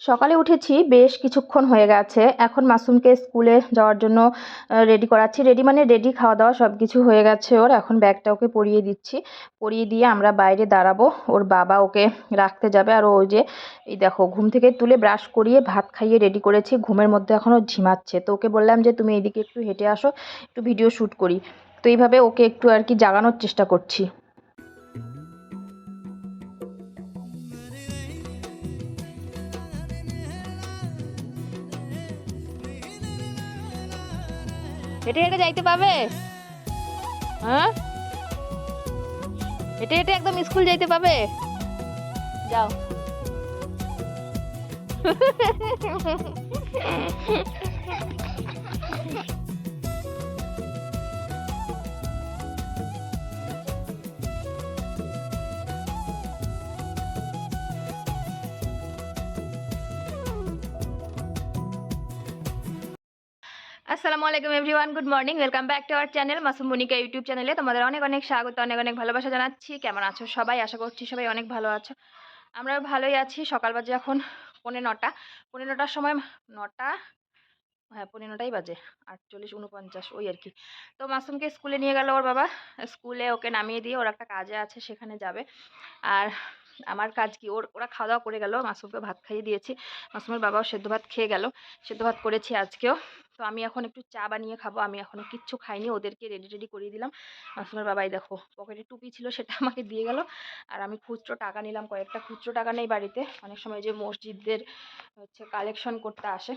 সকালে উঠেছি, বেশ কিছুক্ষণ হয়ে গেছে। এখন মাসুমকে স্কুলে যাওয়ার জন্য রেডি করাচ্ছি। রেডি মানে রেডি খাওয়া দাওয়া সব কিছু হয়ে গেছে ওর। এখন ব্যাগটা ওকে পরিয়ে দিচ্ছি। পরিয়ে দিয়ে আমরা বাইরে দাঁড়াবো। ওর বাবা ওকে রাখতে যাবে। আর ওই যে, এই দেখো, ঘুম থেকে তুলে ব্রাশ করিয়ে ভাত খাইয়ে রেডি করেছি। ঘুমের মধ্যে এখনও ঝিমাচ্ছে। তো ওকে বললাম যে, তুমি এদিকে একটু হেঁটে আসো, একটু ভিডিও শ্যুট করি। তো এইভাবে ওকে একটু আর কি জাগানোর চেষ্টা করছি। হেঁটে হেঁটে যাইতে পাবে হ্যাঁ? হেঁটে হেঁটে একদম স্কুল যাইতে পাবে যাও। আসসালামু আলাইকুম everyone good morning welcome back to our channel Masum Monica YouTube চ্যানেলে তোমাদের অনেক অনেক স্বাগত, অনেক অনেক ভালোবাসা জানাচ্ছি। কেমন আছো সবাই? আশা করছি সবাই অনেক ভালো আছো। আমরা ভালোই আছি। সকাল বাজে এখন পৌনে নটা। পৌনে নটার সময় নটা? হ্যাঁ পৌনে নটাই বাজে। আটচল্লিশ, উনপঞ্চাশ, ওই আর কি। তো মাসুমকে স্কুলে নিয়ে গেল ওর বাবা। স্কুলে ওকে নামিয়ে দিয়ে ওর একটা কাজে আছে, সেখানে যাবে। আর আমার কাজ কি? ওর, ওরা খাওয়া দাওয়া করে গেল। মাসুমকে ভাত খাইয়ে দিয়েছি। মাসুমের বাবাও সেদ্ধ ভাত খেয়ে গেল। সেদ্ধ ভাত করেছি আজকেও। তো আমি এখন একটু চা বানিয়ে খাব। আমি এখনও কিচ্ছু খাইনি, ওদেরকে রেডি রেডি করিয়ে দিলাম। মাসুমের বাবাই দেখো, পকেটে টুপি ছিল, সেটা আমাকে দিয়ে গেল। আর আমি খুচরো টাকা নিলাম, কয়েকটা খুচরো টাকা নেই বাড়িতে। অনেক সময় যে মসজিদদের হচ্ছে কালেকশন করতে আসে,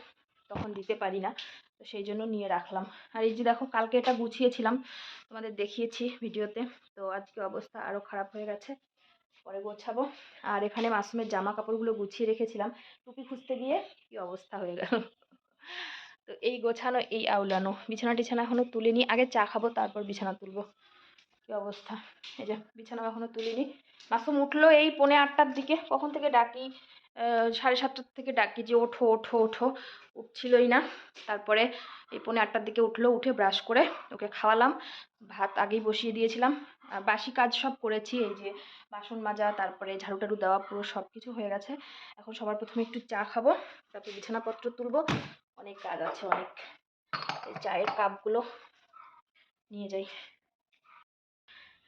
তখন দিতে পারি না। তো সেই জন্য নিয়ে রাখলাম। আর এই যে দেখো, কালকে এটা গুছিয়েছিলাম, তোমাদের দেখিয়েছি ভিডিওতে। তো আজকে অবস্থা আরও খারাপ হয়ে গেছে, পরে গোছাবো। আর এখানে মাসুমের জামা কাপড়গুলো গুছিয়ে রেখেছিলাম। টুপি খুঁজতে গিয়ে কি অবস্থা হয়ে গেল? তো এই গোছানো, এই আউলানো। বিছানা টিছানা এখনও তুলিনি। আগে চা খাব, তারপর বিছানা তুলবো। কি অবস্থা? এই যে বিছানা এখনও তুলিনি। মাসুম উঠল এই পৌনে আটটার দিকে। কখন থেকে ডাকি? সাড়ে সাতটার থেকে ডাকি যে, ওঠো ওঠো ওঠো। উঠছিলই না। তারপরে এই পৌনে আটটার দিকে উঠল, উঠে ব্রাশ করে ওকে খাওয়ালাম। ভাত আগেই বসিয়ে দিয়েছিলাম। বাসি কাজ সব করেছি। এই যে বাসন মাজা, তারপরে ঝাড়ু টাড়ু দেওয়া, পুরো সব কিছু হয়ে গেছে। এখন সবার প্রথমে একটু চা খাব, তারপর বিছানাপত্র তুলবো। অনেক কাজ আছে, অনেক চায়ের কাপগুলো নিয়ে যাই।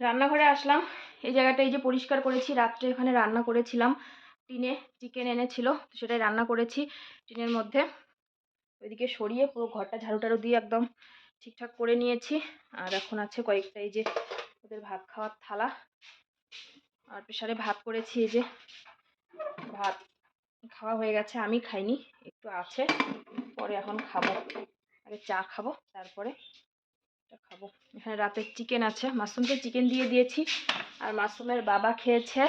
রান্নাঘরে আসলাম। এই জায়গাটা এই যে পরিষ্কার করেছি, রাত্রে এখানে রান্না করেছিলাম। টিনে চিকেন এনেছিল সেটাই রান্না করেছি টিনের মধ্যে। ওইদিকে সরিয়ে পুরো ঘরটা ঝাড়ু টাড়ু দিয়ে একদম ঠিকঠাক করে নিয়েছি। আর এখন আছে কয়েকটা এই যে ওদের ভাত খাওয়ার থালা। আর প্রেশারে ভাত করেছি এই যে। ভাত খাওয়া হয়ে গেছে, আমি খাইনি, একটু আছে, পরে এখন খাব। আগে চা খাব, তারপরে খাব। এখানে রাতের চিকেন আছে মাশরুমকে চিকেন দিয়ে দিয়েছি, আর মাশরুমের বাবা খেয়েছে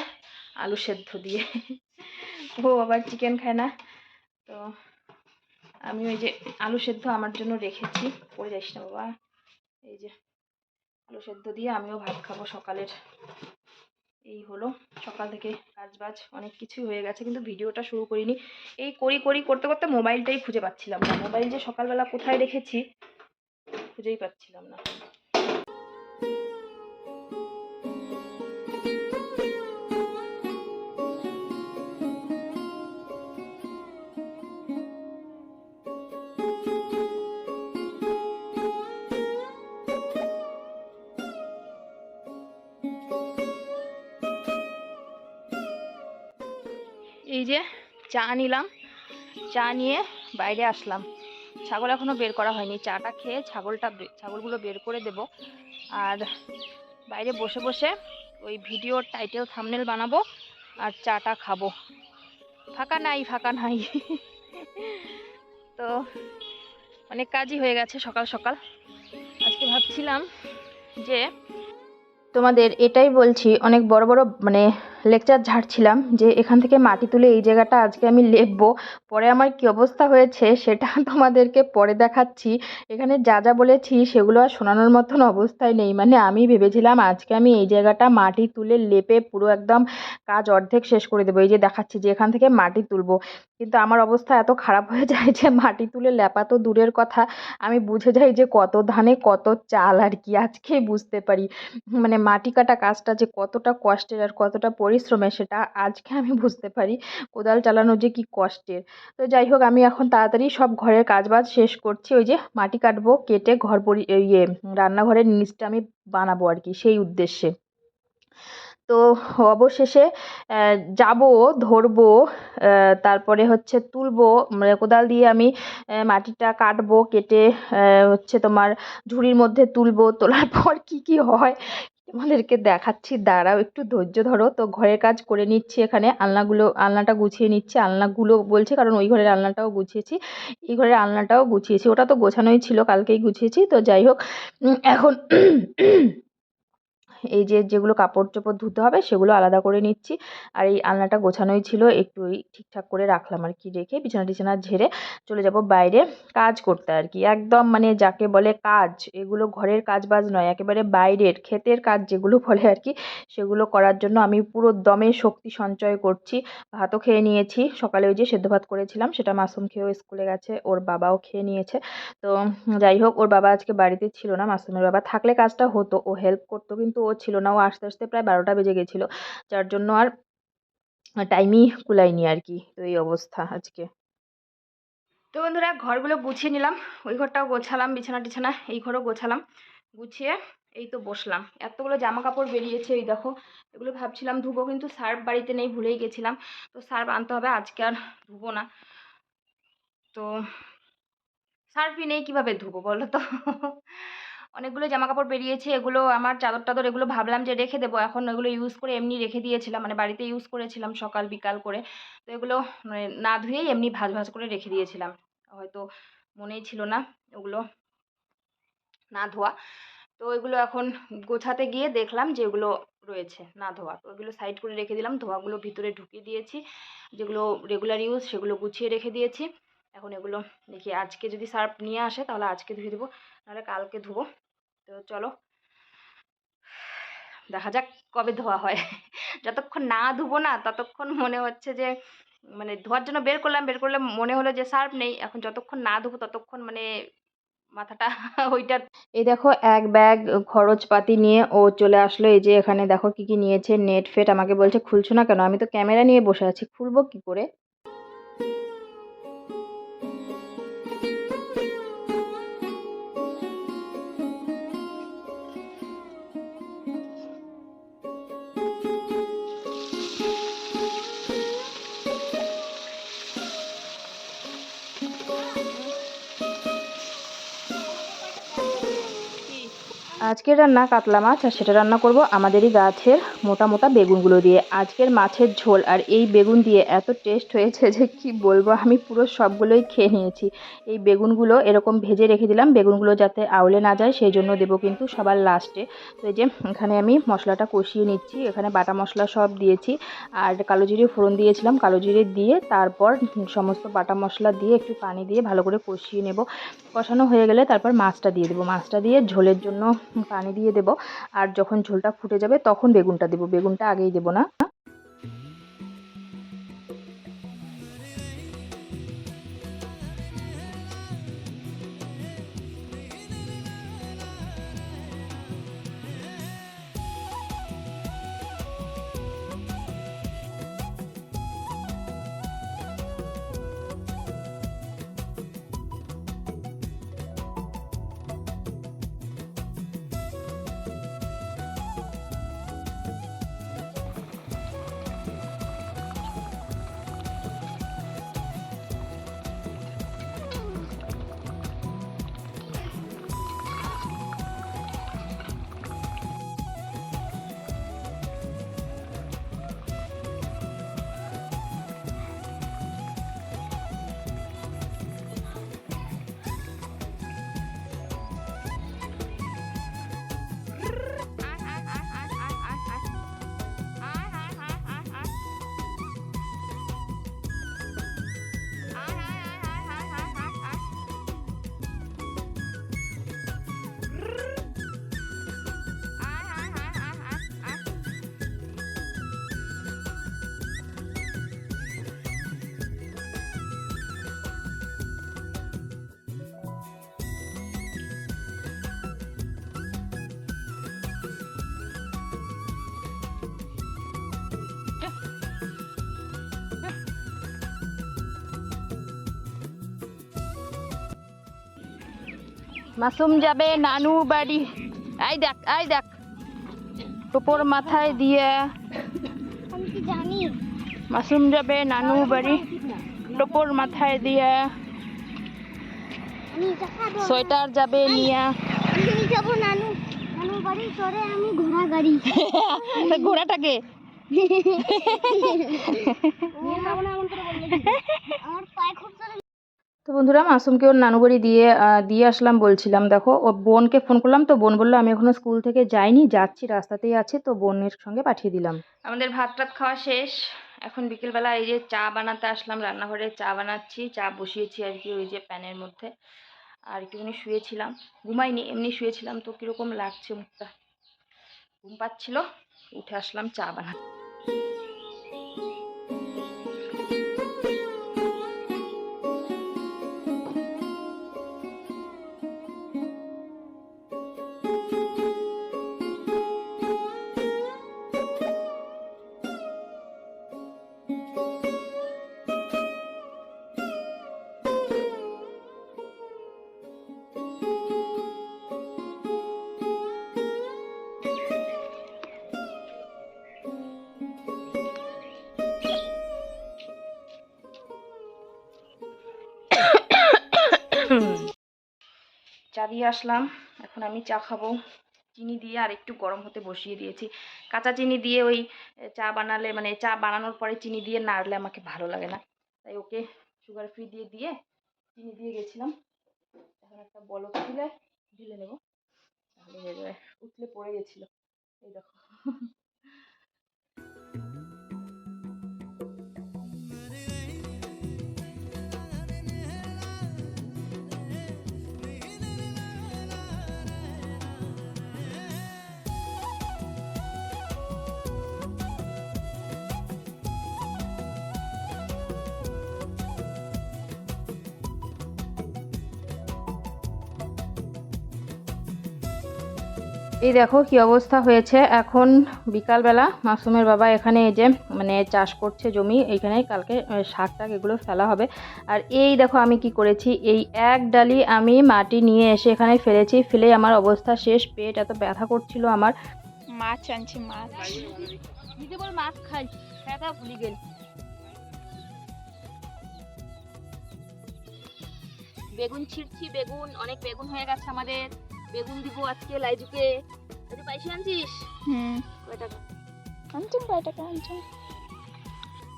আলু সেদ্ধ দিয়ে। ও আবার চিকেন খায় না। তো আমি ওই যে আলু সেদ্ধ আমার জন্য রেখেছি, পড়ে যাইস না বাবা। এই যে আলু সেদ্ধ দিয়ে আমিও ভাত খাব সকালের। এই হলো। সকাল থেকে কাজ বাজ অনেক কিছুই হয়ে গেছে, কিন্তু ভিডিওটা শুরু করিনি। এই করি করি, করতে করতে মোবাইলটাই খুঁজে পাচ্ছিলাম না। মোবাইল যে সকালবেলা কোথায় রেখেছি, খুঁজেই পাচ্ছিলাম না। এই যে চা নিলাম। চা নিয়ে বাইরে আসলাম। ছাগল এখনও বের করা হয়নি। চাটা খেয়ে ছাগলটা ছাগলগুলো বের করে দেব। আর বাইরে বসে বসে ওই ভিডিওর টাইটেল, থামনেল বানাবো আর চাটা খাব। ফাঁকা নাই ফাঁকা নাই। তো অনেক কাজই হয়ে গেছে সকাল সকাল। আজকে ভাবছিলাম যে তোমাদের এটাই বলছি, অনেক বড় বড় মানে লেকচার ঝাড়ছিলাম যে এখান থেকে মাটি তুলে এই জায়গাটা আজকে আমি লেপবো পরে আমার কি অবস্থা হয়েছে সেটা তোমাদেরকে পরে দেখাচ্ছি। এখানে যা যা বলেছি সেগুলো আর শোনানোর মতন অবস্থায় নেই। মানে আমি ভেবেছিলাম আজকে আমি এই জায়গাটা মাটি তুলে লেপে পুরো একদম কাজ অর্ধেক শেষ করে দেবো। এই যে দেখাচ্ছি যে এখান থেকে মাটি তুলবো। কিন্তু আমার অবস্থা এত খারাপ হয়ে যায় যে মাটি তুলে লেপা তো দূরের কথা। আমি বুঝে যাই যে কত ধানে কত চাল আর কি, আজকেই বুঝতে পারি। মানে মাটি কাটা কাজটা যে কতটা কষ্টের আর কতটা পরিশ্রমের সেটা আজকে আমি বুঝতে পারি, কোদাল চালানো যে কি কষ্টের। তো যাই হোক, আমি এখন তাড়াতাড়ি সব ঘরের কাজবাজ শেষ করছি, ওই যে মাটি কাটবো, কেটে ঘর পরি ইয়ে রান্নাঘরের নিচটা আমি বানাবো আর কি, সেই উদ্দেশ্যে। তো অবশেষে যাব, ধরবো তারপরে হচ্ছে তুলবো মানে কোদাল দিয়ে আমি মাটিটা কাটবো, কেটে হচ্ছে তোমার ঝুড়ির মধ্যে তুলবো, তোলার পর কি কি হয় তোমাদেরকে দেখাচ্ছি, দাঁড়াও একটু ধৈর্য ধরো। তো ঘরের কাজ করে নিচ্ছি এখানে, আলনাগুলো, আলনাটা গুছিয়ে নিচ্ছি। আলনাগুলো বলছে, কারণ ওই ঘরের আলনাটাও গুছিয়েছি। এই ঘরের আলনাটাও গুছিয়েছি। ওটা তো গোছানোই ছিল, কালকেই গুছিয়েছি। তো যাই হোক এখন এই যে যেগুলো কাপড় চোপড় ধুতে হবে, সেগুলো আলাদা করে নিচ্ছি। আর এই আলনাটা গোছানোই ছিল, একটু ওই ঠিকঠাক করে রাখলাম আর কি রেখে বিছানা টিছানা ঝেড়ে চলে যাব বাইরে কাজ করতে আর কি। একদম মানে যাকে বলে কাজ, এগুলো ঘরের কাজ বাজ নয়, একেবারে বাইরের, ক্ষেতের কাজ যেগুলো বলে আর কি, সেগুলো করার জন্য আমি পুরো দমে শক্তি সঞ্চয় করছি। ভাতও খেয়ে নিয়েছি, সকালে ওই যে সেদ্ধ ভাত করেছিলাম, সেটা মাসুম খেয়েও স্কুলে গেছে, ওর বাবাও খেয়ে নিয়েছে। তো যাই হোক, ওর বাবা আজকে বাড়িতে ছিল না, মাসুমের বাবা থাকলে কাজটা হতো, ও হেল্প করতো, কিন্তু ও ছিল না। ও আসতে আসতে প্রায় বারোটা বেজে গেছিল। যার জন্য আর টাইমই কুলায়নি আর কি তো এই অবস্থা আজকে। তো বন্ধুরা, ঘরগুলো গুছিয়ে নিলাম। ওই ঘরটাও গোছালাম, বিছানা টিছানা, এই ঘরও গোছালাম। গুছিয়ে এই তো বসলাম। এতগুলো জামা কাপড় বেরিয়েছে, এই দেখো। এগুলো ভাবছিলাম ধুবো, কিন্তু সার্ফ বাড়িতে নেই ভুলেই গেছিলাম। তো সার্ফ আনতে হবে, আজকে আর ধুবো না। তো সার্ফই নেই, কীভাবে ধুবো বলো তো? অনেকগুলো জামা কাপড় বেরিয়েছে, এগুলো আমার চাদর টাদর এগুলো ভাবলাম যে রেখে দেবো। এখন এগুলো ইউজ করে এমনি রেখে দিয়েছিলাম মানে বাড়িতে ইউজ করেছিলাম সকাল বিকাল করে। তো এগুলো মানে না ধুয়েই এমনি ভাজ ভাজ করে রেখে দিয়েছিলাম। হয়তো মনেই ছিল না ওগুলো না ধোয়া। তো এগুলো এখন গোছাতে গিয়ে দেখলাম যে এগুলো রয়েছে না ধোয়া। তো ওগুলো সাইড করে রেখে দিলাম, ধোয়াগুলো ভিতরে ঢুকিয়ে দিয়েছি। যেগুলো রেগুলার ইউজ সেগুলো গুছিয়ে রেখে দিয়েছি। এখন এগুলো দেখি আজকে যদি সার্ফ নিয়ে আসে তাহলে আজকে ধুয়ে দেবো, নাহলে কালকে ধুবো। তো চলো, দেখা যাক কবে ধোয়া হয়। যতক্ষণ না ধুবো না, ততক্ষণ মনে হচ্ছে যে মানে ধোয়ার জন্য বের করলাম, বের করলে মনে হলো যে সার্ফ নেই। এখন যতক্ষণ না ধুবো, ততক্ষণ মানে মাথাটা ওইটা এই দেখো, এক ব্যাগ খরচপাতি নিয়ে ও চলে আসলো। এই যে এখানে দেখো কি কি নিয়েছে। নেট, ফেট আমাকে বলছে, খুলছো না কেন? আমি তো ক্যামেরা নিয়ে বসে আছি। খুলবো কি করে? আজকের রান্না কাতলা মাছ আর সেটা রান্না করব আমাদেরই গাছের মোটা মোটা বেগুনগুলো দিয়ে। আজকের মাছের ঝোল আর এই বেগুন দিয়ে এত টেস্ট হয়েছে যে কি বলব, আমি পুরো সবগুলোই খেয়ে নিয়েছি। এই বেগুনগুলো এরকম ভেজে রেখে দিলাম, বেগুনগুলো যাতে আউলে না যায় সেই জন্য দেবো কিন্তু সবার লাস্টে তো এই যে এখানে আমি মশলাটা কষিয়ে নিচ্ছি, এখানে বাটা মশলা সব দিয়েছি আর কালো জিরে ফোড়ন দিয়েছিলাম। কালো জিরে দিয়ে তারপর সমস্ত বাটা মশলা দিয়ে একটু পানি দিয়ে ভালো করে কষিয়ে নেব। কষানো হয়ে গেলে তারপর মাছটা দিয়ে দেবো। মাছটা দিয়ে ঝোলের জন্য পানি দিয়ে দেব। আর যখন ঝোলটা ফুটে যাবে তখন বেগুনটা দেব। বেগুনটা আগেই দেব না। মাসুম যাবে নানু বাড়ি। আই দেখ আই দেখ। টোপর মাথায় দিয়ে। মাসুম যাবে নানু বাড়ি। টোপর মাথায় দিয়ে। সোয়েটার যাবে নিয়ে। যাব নানু নানু বাড়ি চড়ে আমি ঘোড়া গাড়ি। ঘোড়াটাকে? আমার পায়ে খুব জোরে তো বন্ধুরা মাসুমকে ওর নানু বাড়ি দিয়ে দিয়ে আসলাম বলছিলাম, দেখো ওর বোনকে ফোন করলাম, তো বোন বলল, আমি এখনও স্কুল থেকে যাইনি, যাচ্ছি, রাস্তাতেই আছে। তো বোনের সঙ্গে পাঠিয়ে দিলাম। আমাদের ভাত টাত খাওয়া শেষ। এখন বিকেলবেলা এই যে চা বানাতে আসলাম, রান্নাঘরে চা বানাচ্ছি, চা বসিয়েছি আর কি ওই যে প্যানের মধ্যে। আর একটুখানি শুয়েছিলাম। ঘুমাইনি, এমনি শুয়েছিলাম, তো কীরকম লাগছে মুখটা? ঘুম পাচ্ছিল, উঠে আসলাম চা বানাতে। দিয়ে আসলাম। এখন আমি চা খাব। চিনি দিয়ে আর একটু গরম হতে বসিয়ে দিয়েছি। কাঁচা চিনি দিয়ে ওই চা বানালে মানে চা বানানোর পরে চিনি দিয়ে নাড়লে আমাকে ভালো লাগে না। তাই ওকে সুগার ফ্রি দিয়ে দিয়ে চিনি দিয়ে গেছিলাম। এখন একটা বলক দিলে ঢেলে নেব। তাহলে উঠলে পড়ে গেছিল। এই দেখো। এই দেখো কি অবস্থা হয়েছে। এখন বিকালবেলা মাসুমের বাবা এখানে এই যে মানে চাষ করছে জমি, এইখানে কালকে শাক টাক এগুলো ফেলা হবে। আর এই দেখো আমি কি করেছি, এই এক ডালি আমি মাটি নিয়ে এসে এখানে ফেলেছি, ফেলে আমার অবস্থা শেষ, পেট এত ব্যথা করছিল আমার। মাছ আনছি, মাছ। মাছ খাই, ব্যথা ভুলি গেল। বেগুন ছিঁড়ছি, বেগুন, অনেক বেগুন হয়ে গেছে আমাদের। বেগুন দিব আজকে লাইজুকে পাইসি আনছিস? হুম। কয় টাকা? আনছি কয় টাকা আনছি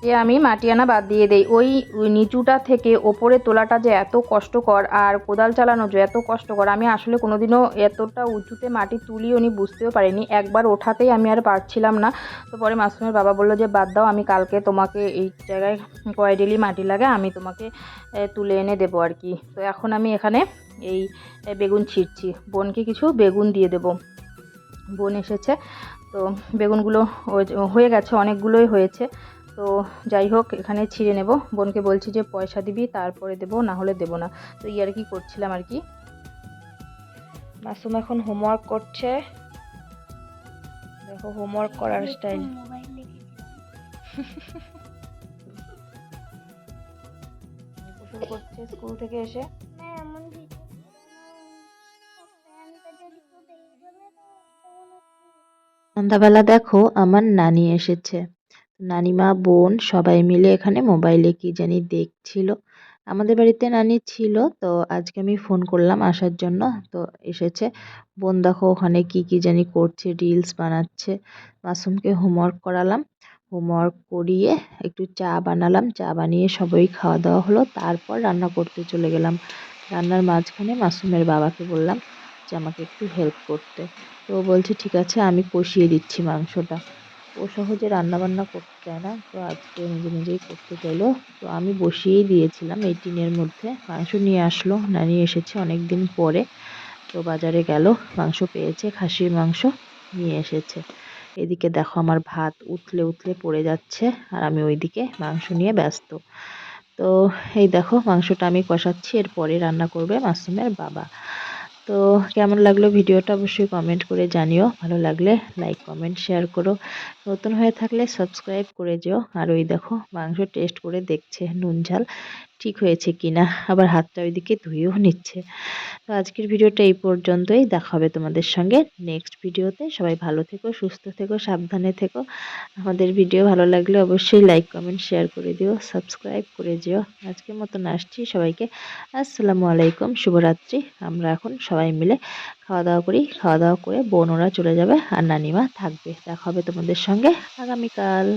যে আমি মাটি আনা বাদ দিয়ে দেই ওই ওই নিচুটা থেকে ওপরে তোলাটা যে এত কষ্টকর আর কোদাল চালানো যে এত কষ্টকর আমি আসলে কোনোদিনও এতটা উঁচুতে মাটি তুলি উনি বুঝতেও পারিনি। একবার ওঠাতেই আমি আর পারছিলাম না। তো পরে মাসুমের বাবা বলল যে বাদ দাও আমি কালকে তোমাকে এই জায়গায় কয় ডেলি মাটি লাগে আমি তোমাকে তুলে এনে দেবো আর কি। তো এখন আমি এখানে এই বেগুন ছিঁড়ছি বোনকে কিছু বেগুন দিয়ে দেবো। বোন এসেছে তো বেগুনগুলো ওই যে হয়ে গেছে অনেকগুলোই হয়েছে। তো যাই হোক এখানে ছিঁড়ে নেব। বোনকে বলছি যে পয়সা দিবি তারপরে দেবো না হলে দেবো না। তো ইয়ার কি করছিলাম আর কি। মাসুম এখন হোমওয়ার্ক করছে। দেখো হোমওয়ার্ক করার স্টাইল করছে স্কুল থেকে এসে। সন্ধ্যাবেলা দেখো আমার নানি এসেছে। নানিমা, বোন সবাই মিলে এখানে মোবাইলে কি জানি দেখছিল। আমাদের বাড়িতে নানি ছিল, তো আজকে আমি ফোন করলাম আসার জন্য, তো এসেছে। বোন দেখো ওখানে কি কি জানি করছে, রিলস বানাচ্ছে। মাসুমকে হোমওয়ার্ক করালাম, হোমওয়ার্ক করিয়ে একটু চা বানালাম। চা বানিয়ে সবাই খাওয়া দাওয়া হলো, তারপর রান্না করতে চলে গেলাম। রান্নার মাঝখানে মাসুমের বাবাকে বললাম যে, আমাকে একটু হেল্প করতে। তো বলছে, ঠিক আছে, আমি কষিয়ে দিচ্ছি মাংসটা। ও সহজে রান্না বান্না করতে চায় না, তো আজকে নিজে নিজেই করতে চাইলো। তো আমি বসিয়েই দিয়েছিলাম এই টিনের মধ্যে। মাংস নিয়ে আসলো নানি এসেছে অনেক দিন পরে। তো বাজারে গেল, মাংস পেয়েছে, খাসির মাংস নিয়ে এসেছে। এদিকে দেখো আমার ভাত উতলে উতলে পড়ে যাচ্ছে, আর আমি ওইদিকে মাংস নিয়ে ব্যস্ত। তো এই দেখো, মাংসটা আমি কষাচ্ছি, এরপরে রান্না করবে মাসুমের বাবা। তো কেমন লাগল ভিডিওটা অবশ্যই কমেন্ট করে জানিও। ভালো লাগলে লাইক কমেন্ট শেয়ার করো। নতুন হয়ে থাকলে সাবস্ক্রাইব করে যেও। আর ওই দেখো মাংস টেস্ট করে দেখছে নুন ঝাল। ঠিক হয়েছে কিনা, আবার হাতটা ওইদিকে ধুয়েও নিচ্ছে। তো আজকের ভিডিওটা এই পর্যন্তই, দেখা হবে তোমাদের সঙ্গে নেক্সট ভিডিওতে। সবাই ভালো থেকো, সুস্থ থেকো, সাবধানে থেকো। আমাদের ভিডিও ভালো লাগলে অবশ্যই লাইক কমেন্ট শেয়ার করে দিও সাবস্ক্রাইব করে যেও। আজকের মতন আসছি সবাইকে। আসসালামু আলাইকুম, শুভরাত্রি। আমরা এখন সবাই মিলে খাওয়া দাওয়া করি। খাওয়া দাওয়া করে বোন ওরা চলে যাবে আর নানিমা থাকবে। দেখা হবে তোমাদের সঙ্গে আগামীকাল।